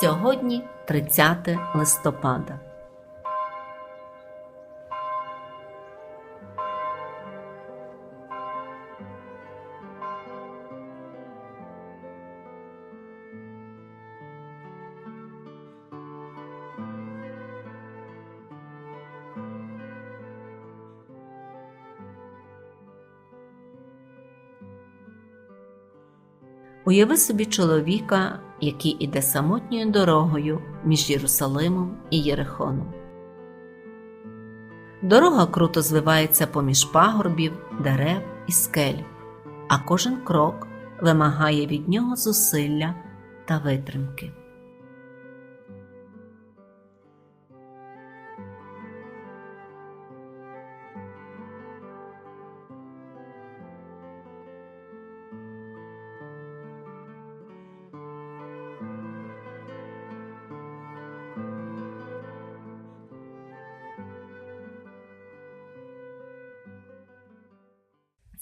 Сьогодні 30 листопада. Уяви собі чоловіка, який іде самотньою дорогою між Єрусалимом і Єрихоном. Дорога круто звивається поміж пагорбів, дерев і скель, а кожен крок вимагає від нього зусилля та витримки.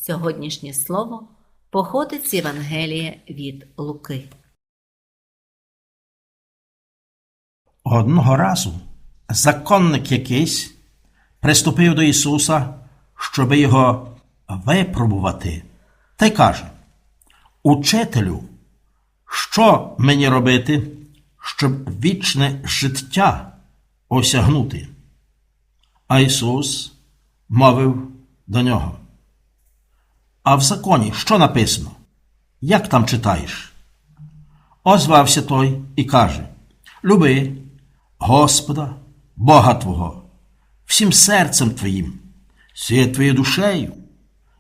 Сьогоднішнє слово походить з Євангелія від Луки. Одного разу законник якийсь приступив до Ісуса, щоби його випробувати, та й каже: Учителю, що мені робити, щоб вічне життя осягнути? А Ісус мовив до нього. А в законі що написано? Як там читаєш? Озвався той і каже: Люби Господа, Бога Твого, всім серцем Твоїм, всією твоєю душею,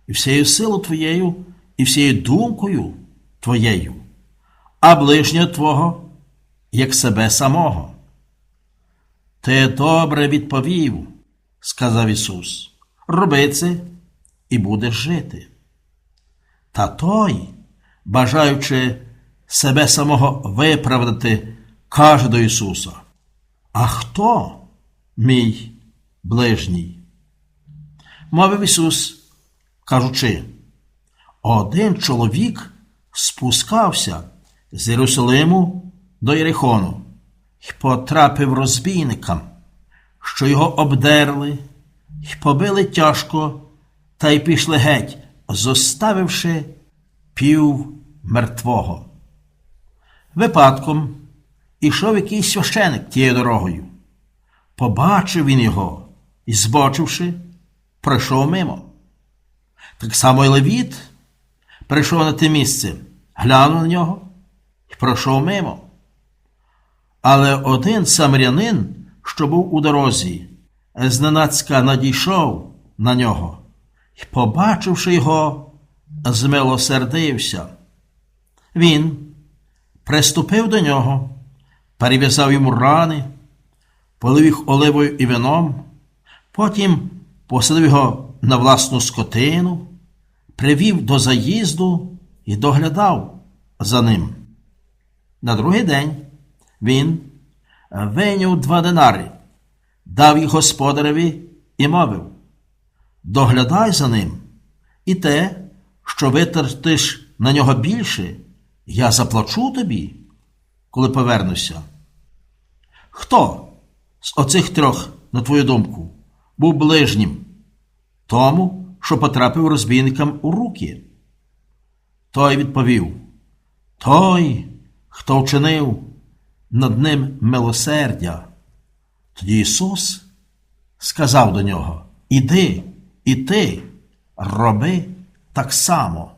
і всією силою Твоєю, і всією думкою Твоєю, а ближнього Твого, як себе самого. Ти добре відповів, сказав Ісус, роби це і будеш жити. Та той, бажаючи себе самого виправдати, каже до Ісуса: А хто мій ближній? Мовив Ісус, кажучи, один чоловік спускався з Єрусалиму до Єрихону і потрапив розбійникам, що його обдерли і побили тяжко, та й пішли геть, зоставивши пів мертвого. Випадком ішов якийсь священик тією дорогою. Побачив він його і, збочивши, пройшов мимо. Так само й Левіт прийшов на те місце, глянув на нього і пройшов мимо. Але один самарянин, що був у дорозі, зненацька надійшов на нього і, побачивши його, змилосердився. Він приступив до нього, перев'язав йому рани, полив їх оливою і вином, потім посадив його на власну скотину, привів до заїзду і доглядав за ним. На другий день він вийняв два динари, дав їх господареві і мовив доглядай за ним, і те, що витратиш на нього більше, я заплачу тобі, коли повернуся. Хто з оцих трьох, на твою думку, був ближнім тому, що потрапив розбійникам у руки? Той відповів Той, хто вчинив над ним милосердя. Тоді Ісус сказав до нього Іди, і ти роби так само.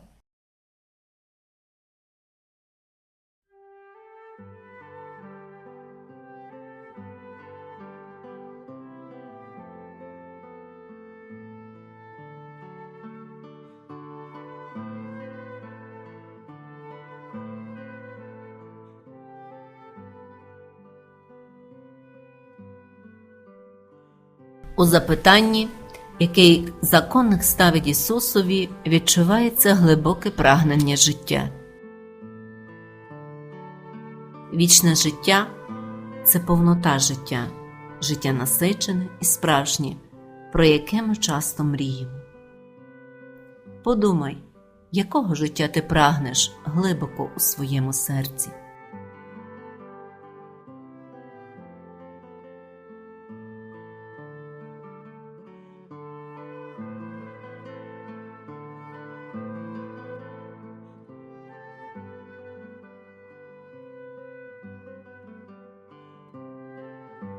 У запитанні, який законник ставить Ісусові, відчувається глибоке прагнення життя. Вічне життя це повнота життя, життя насичене і справжнє, про яке ми часто мріємо. Подумай, якого життя ти прагнеш глибоко у своєму серці.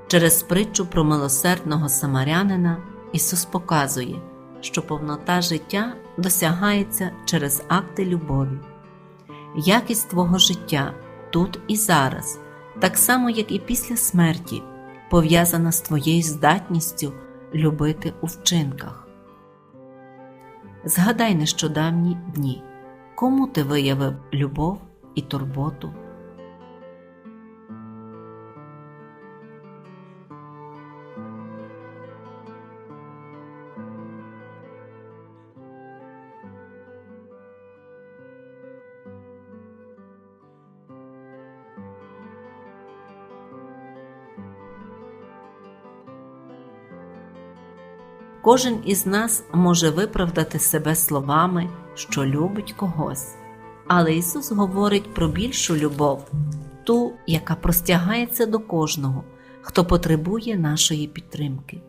Через притчу про милосердного самарянина Ісус показує, що повнота життя досягається через акти любові. Якість твого життя тут і зараз, так само як і після смерті, пов'язана з твоєю здатністю любити у вчинках. Згадай нещодавні дні, кому ти виявив любов і турботу. Кожен із нас може виправдати себе словами, що любить когось. Але Ісус говорить про більшу любов, ту, яка простягається до кожного, хто потребує нашої підтримки.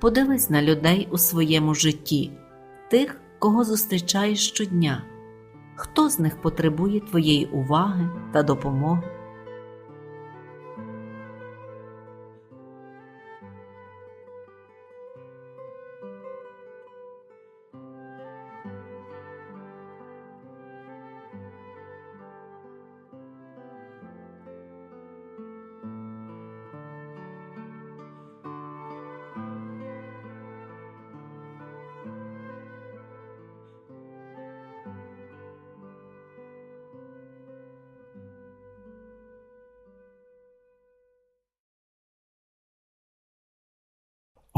Подивись на людей у своєму житті, тих, кого зустрічаєш щодня. Хто з них потребує твоєї уваги та допомоги?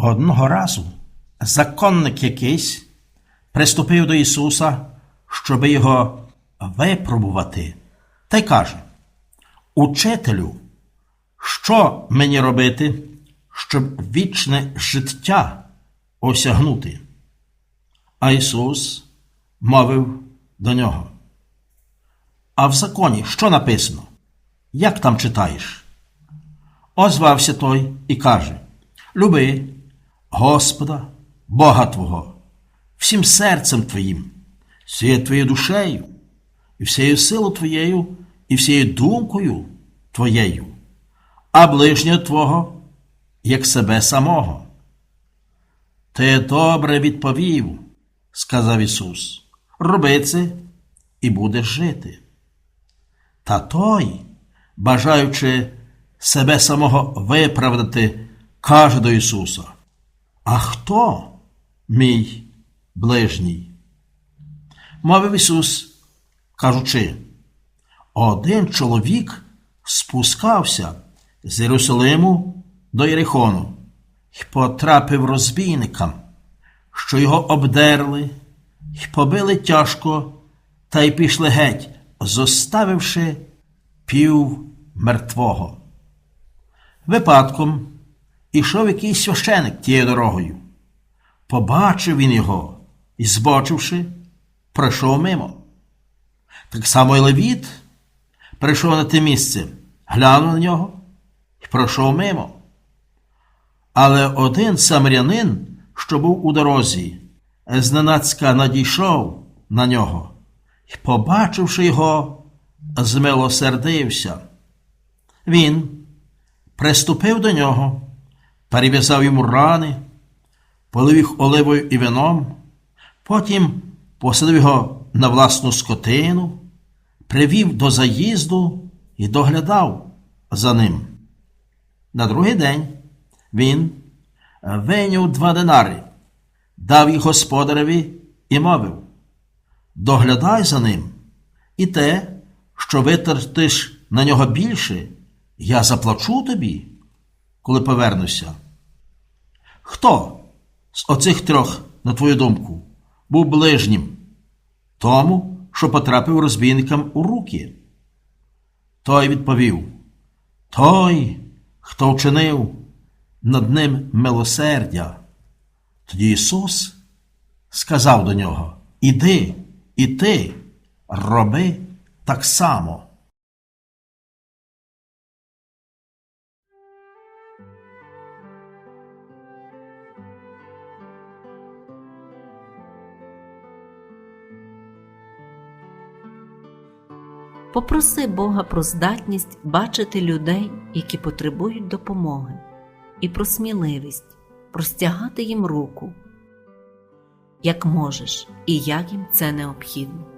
Одного разу законник якийсь приступив до Ісуса, щоби його випробувати, та й каже: Учителю, що мені робити, щоб вічне життя осягнути? А Ісус мовив до нього. А в законі що написано? Як там читаєш? Озвався той і каже: Люби Господа, Бога Твого, всім серцем Твоїм, всією Твоєю душею, і всією силою Твоєю, і всією думкою Твоєю, а ближнього Твого, як себе самого. Ти добре відповів, сказав Ісус, роби це і будеш жити. Та той, бажаючи себе самого виправдати, каже до Ісуса, А хто мій ближній? Мовив Ісус, кажучи, один чоловік спускався з Єрусалиму до Єрихону і потрапив розбійникам, що його обдерли і побили тяжко, та й пішли геть, зоставивши пів мертвого. Випадком ішов якийсь священик тією дорогою. Побачив він його і, збочивши, пройшов мимо. Так само й Левіт прийшов на те місце, глянув на нього і пройшов мимо. Але один самарянин, що був у дорозі, зненацька надійшов на нього і, побачивши його, змилосердився. Він приступив до нього, перев'язав йому рани, полив їх оливою і вином, потім посадив його на власну скотину, привів до заїзду і доглядав за ним. На другий день він вийняв два динари, дав їх господареві і мовив: Доглядай за ним, і те, що витратиш на нього більше, я заплачу тобі, коли повернуся. Хто з оцих трьох, на твою думку, був ближнім тому, що потрапив розбійникам у руки? Той відповів: Той, хто вчинив над ним милосердя. Тоді Ісус сказав до нього: Іди, і ти роби так само. Попроси Бога про здатність бачити людей, які потребують допомоги, і про сміливість простягати їм руку, як можеш і як їм це необхідно.